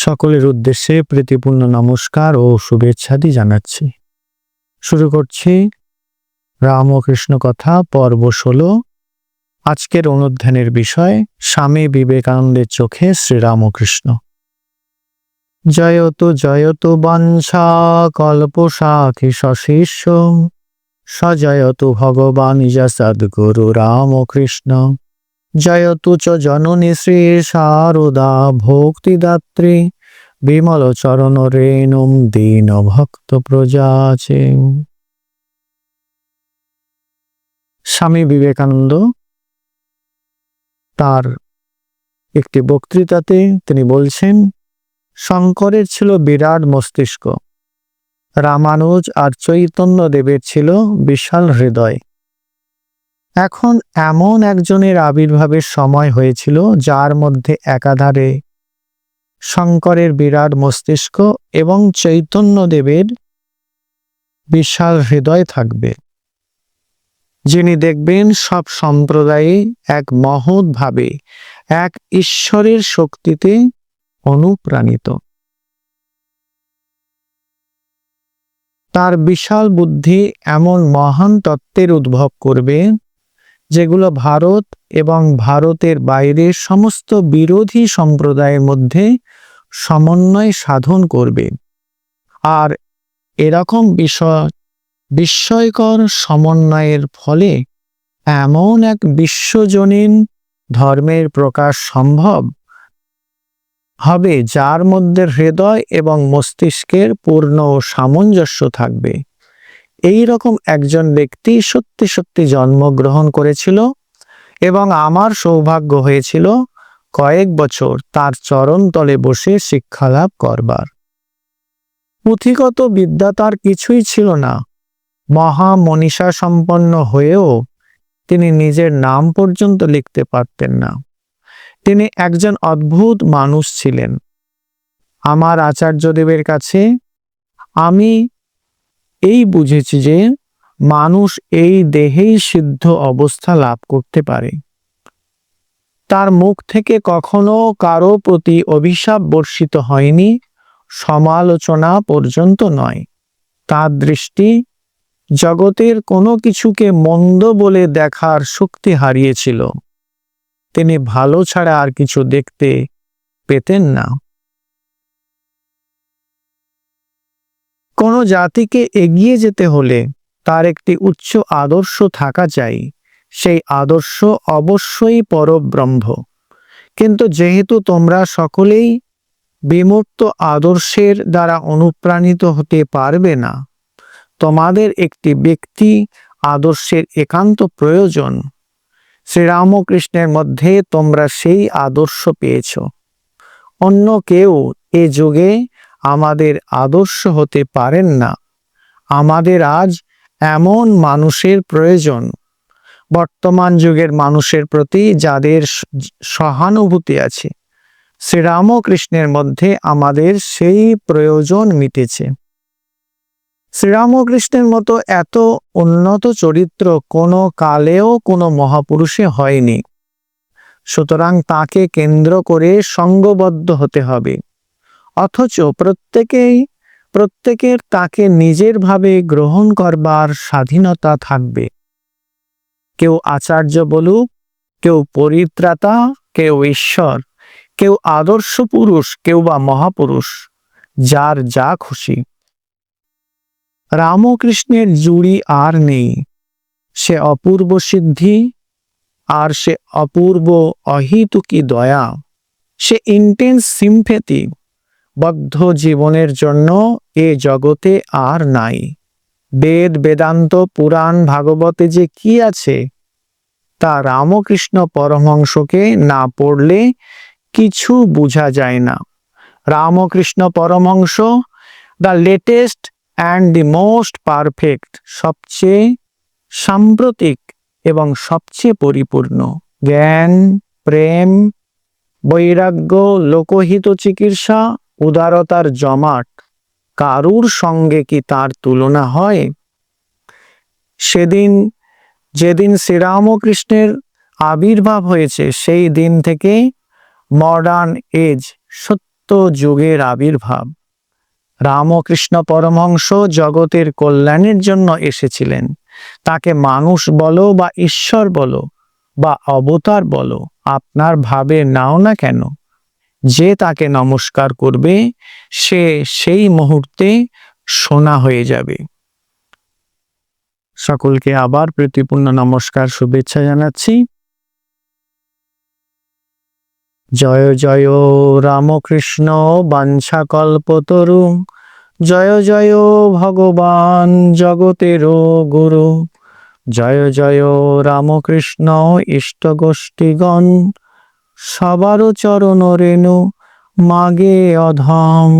সকলের উদ্দেশ্যে প্রীতিপূর্ণ নমস্কার ও শুভেচ্ছাদি জানাচ্ছি। শুরু করছি রামকৃষ্ণ কথা, পর্ব ষোলো। আজকের অনুধ্যানের বিষয়, স্বামী বিবেকানন্দের চোখে শ্রীরামকৃষ্ণ। জয়তু জয়তু বংশা কল্পসাখি সশিষ্য সজয়তু ভগবান ইজা সদ্গুরু রামকৃষ্ণ। জয়তু চ জননী শ্রী শারদা ভক্তিদাত্রী। বিমল চরণ রেণুম দীন ভক্ত প্রজাচে স্বামী বিবেকানন্দ তার একটি বক্তৃতাতে তিনি বলছেন, শঙ্করের ছিল বিরাট মস্তিষ্ক। রামানুজ আর চৈতন্য দেবের ছিল বিশাল হৃদয়। এখন এমন একজনের আবির্ভাবের সময় হয়েছিল যার মধ্যে একাধারে শঙ্করের বিরাট মস্তিষ্ক এবং চৈতন্যদেবের বিশাল হৃদয় থাকবে, যিনি দেখবেন সব সম্প্রদায়ে এক মহৎ ভাবে, এক ঈশ্বরের শক্তিতে অনুপ্রাণিত। তার বিশাল বুদ্ধি এমন মহান তত্ত্বের উদ্ভব করবে যেগুলো ভারত এবং ভারতের বাইরের সমস্ত বিরোধী সম্প্রদায়ের মধ্যে সমন্বয় সাধন করবে। আর এরকম বিষয়, বিস্ময়কর সমন্বয়ের ফলে এমন এক বিশ্বজনীন ধর্মের প্রকাশ সম্ভব হবে, যার মধ্যে হৃদয় এবং মস্তিষ্কের পূর্ণ সামঞ্জস্য থাকবে। এই রকম একজন ব্যক্তি সত্যি সত্যি জন্মগ্রহণ করেছিল এবং আমার সৌভাগ্য হয়েছিল কয়েক বছর তার চরণ তলে বসে শিক্ষালাভ করবার। পুঁথিগত বিদ্যা তার কিছুই ছিল না। মহা মনীষা সম্পন্ন হয়েও তিনি নিজের নাম পর্যন্ত লিখতে পারতেন না। তিনি একজন অদ্ভুত মানুষ ছিলেন। আমার আচার্যদেবের কাছে আমি এই বুঝেছি যে মানুষ এই দেহেই সিদ্ধ অবস্থা লাভ করতে পারে। তার মুখ থেকে কখনো কারও প্রতি অভিশাপ বর্ষিত হয়নি, সমালোচনা পর্যন্ত নয়। তার দৃষ্টি জগতের কোনো কিছুকে মন্দ বলে দেখার শক্তি হারিয়েছিল। তিনি ভালো ছাড়া আর কিছু দেখতে পেতেন না। কোনো জাতিকে এগিয়ে যেতে হলে তার একটি উচ্চ আদর্শ থাকা চাই। সেই আদর্শ অবশ্যই পরব্রহ্ম। কিন্তু যেহেতু তোমরা সকলেই বিমূর্ত আদর্শের দ্বারা অনুপ্রাণিত হতে পারবে না, তোমাদের একটি ব্যক্তি আদর্শের একান্ত প্রয়োজন। শ্রীরামকৃষ্ণের মধ্যে তোমরা সেই আদর্শ পেয়েছ। অন্য কেউ এ যুগে আমাদের আদর্শ হতে পারেন না। আমাদের আজ এমন মানুষের প্রয়োজন। বর্তমান যুগের মানুষের প্রতি যাদের সহানুভূতি আছে, শ্রীরামকৃষ্ণের মধ্যে আমাদের সেই প্রয়োজন মিটেছে। শ্রীরামকৃষ্ণের মতো এত উন্নত চরিত্র কোনো কালেও কোনো মহাপুরুষে হয়নি। সুতরাং তাকে কেন্দ্র করে সঙ্গবদ্ধ হতে হবে। অথচ প্রত্যেকেই, প্রত্যেকের তাকে নিজের ভাবে গ্রহণ করবার স্বাধীনতা থাকবে। কেউ আচার্য বলুক, কেউ পরিত্রাতা, কেউ ঈশ্বর, কেউ আদর্শ পুরুষ, কেউ বা মহাপুরুষ, যার যা খুশি। রামকৃষ্ণের জুড়ি আর নেই। সে অপূর্ব সিদ্ধি আর সে অপূর্ব অহিতুকি দয়া। সে ইন্টেন্স সিম্পেথি বদ্ধ জীবনের জন্য এ জগতে আর নাই। বেদ, বেদান্ত, পুরাণ, ভাগবতে যে কি আছে, তা রামকৃষ্ণ পরমহংসকে না পড়লে কিছু বোঝা যায় না। Ramakrishna Paramahamsa the latest and the most perfect সবচেয়ে সাম্প্রতিক এবং সবচেয়ে পরিপূর্ণ। জ্ঞান, প্রেম, বৈরাগ্য, লোকহিত চিকিৎসা উদারতার জমাট কারুর সঙ্গে কি তার তুলনা হয়? সেদিন, যেদিন শ্রীরামকৃষ্ণের আবির্ভাব হয়েছে, সেই দিন থেকে মডার্ন এজ সত্য যুগের আবির্ভাব। রামকৃষ্ণ পরমহংস জগতের কল্যাণের জন্য এসেছিলেন। তাকে মানুষ বলো বা ঈশ্বর বলো বা অবতার বলো, আপনার ভাবে নাও না কেন? যে তাকে নমস্কার করবে, সে সেই মুহূর্তে সোনা হয়ে যাবে। সকলকে আবার প্রীতিপূর্ণ নমস্কার শুভেচ্ছা জানাচ্ছি। জয় জয়, রামকৃষ্ণ বাঞ্ছাকল্পতরু জয় জয়, ভগবান জগতের গুরু। জয় জয়, রামকৃষ্ণ, ইষ্টগোষ্ঠীগণ। সবার চরণ রেণু মাগে অধম।